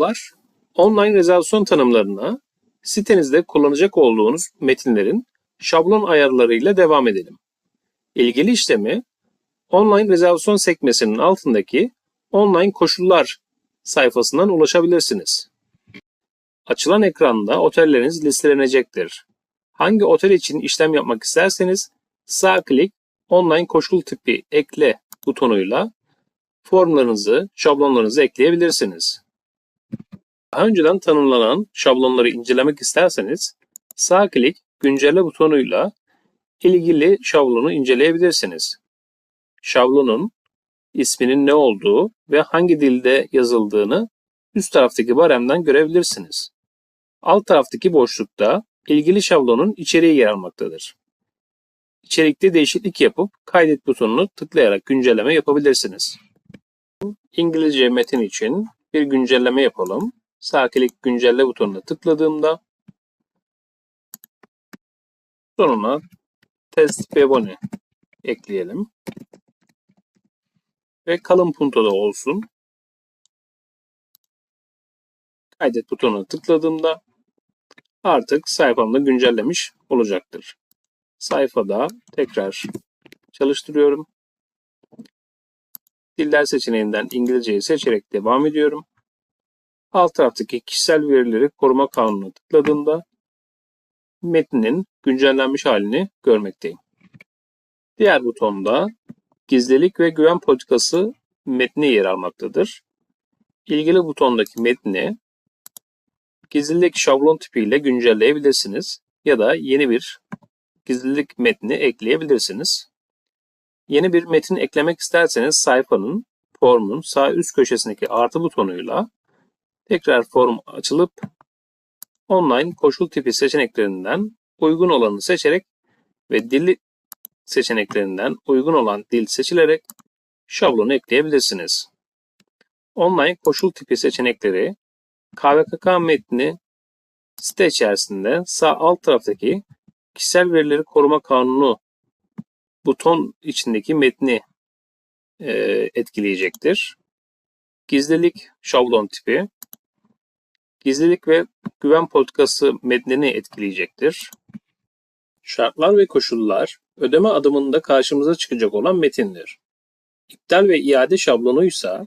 Var. Online rezervasyon tanımlarına sitenizde kullanacak olduğunuz metinlerin şablon ayarlarıyla devam edelim. İlgili işlemi online rezervasyon sekmesinin altındaki online koşullar sayfasından ulaşabilirsiniz. Açılan ekranda otelleriniz listelenecektir. Hangi otel için işlem yapmak isterseniz sağ klik online koşul tipi ekle butonuyla formlarınızı, şablonlarınızı ekleyebilirsiniz. Daha önceden tanımlanan şablonları incelemek isterseniz sağ klik güncelle butonuyla ilgili şablonu inceleyebilirsiniz. Şablonun isminin ne olduğu ve hangi dilde yazıldığını üst taraftaki baremden görebilirsiniz. Alt taraftaki boşlukta ilgili şablonun içeriği yer almaktadır. İçerikte değişiklik yapıp kaydet butonunu tıklayarak güncelleme yapabilirsiniz. İngilizce metin için bir güncelleme yapalım. Sağ klik güncelle butonuna tıkladığımda sonuna test bebone ekleyelim. Ve kalın puntoda olsun. Kaydet butonuna tıkladığımda artık sayfamda güncellemiş olacaktır. Sayfada tekrar çalıştırıyorum. Diller seçeneğinden İngilizceyi seçerek devam ediyorum. Alt taraftaki kişisel verileri koruma kanununa tıkladığımda metnin güncellenmiş halini görmekteyim. Diğer butonda gizlilik ve güven politikası metni yer almaktadır. İlgili butondaki metni gizlilik şablon tipiyle güncelleyebilirsiniz ya da yeni bir gizlilik metni ekleyebilirsiniz. Yeni bir metin eklemek isterseniz sayfanın, formun sağ üst köşesindeki artı butonuyla tekrar form açılıp online koşul tipi seçeneklerinden uygun olanı seçerek ve dil seçeneklerinden uygun olan dil seçilerek şablonu ekleyebilirsiniz. Online koşul tipi seçenekleri KVKK metni site içerisinde sağ alt taraftaki kişisel verileri koruma kanunu buton içindeki metni e, etkileyecektir. Gizlilik şablon tipi, gizlilik ve güven politikası metnini etkileyecektir. Şartlar ve koşullar ödeme adımında karşımıza çıkacak olan metindir. İptal ve iade şablonuysa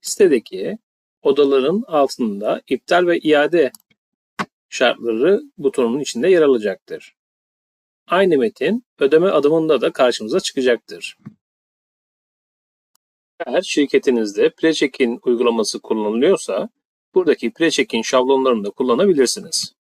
sitedeki odaların altında iptal ve iade şartları butonunun içinde yer alacaktır. Aynı metin ödeme adımında da karşımıza çıkacaktır. Eğer şirketinizde PreCheck'in uygulaması kullanılıyorsa buradaki PreCheck'in şablonlarını da kullanabilirsiniz.